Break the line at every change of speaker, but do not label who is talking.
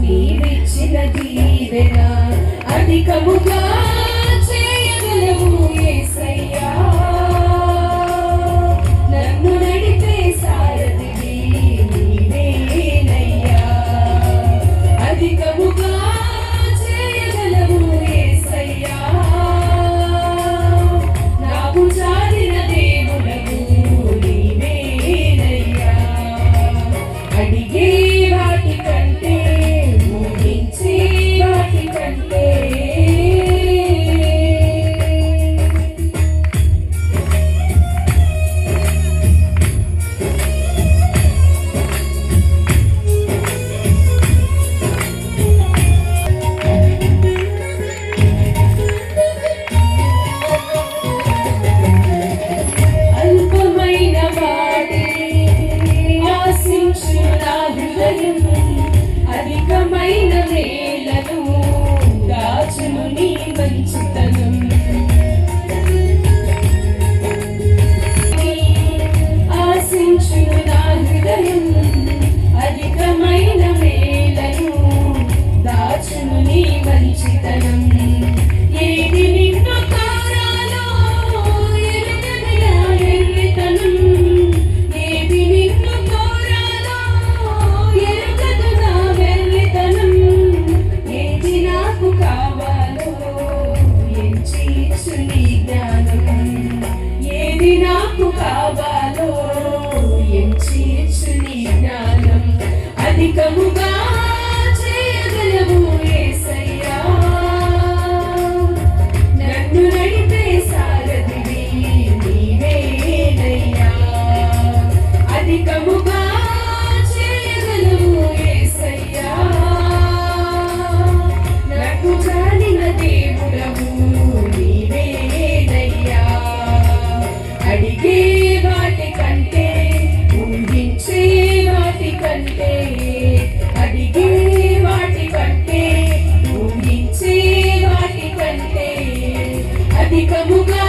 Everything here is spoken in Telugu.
నీవిచ్చిన దీవెన అధికముగా అధికమైన 然后 can you get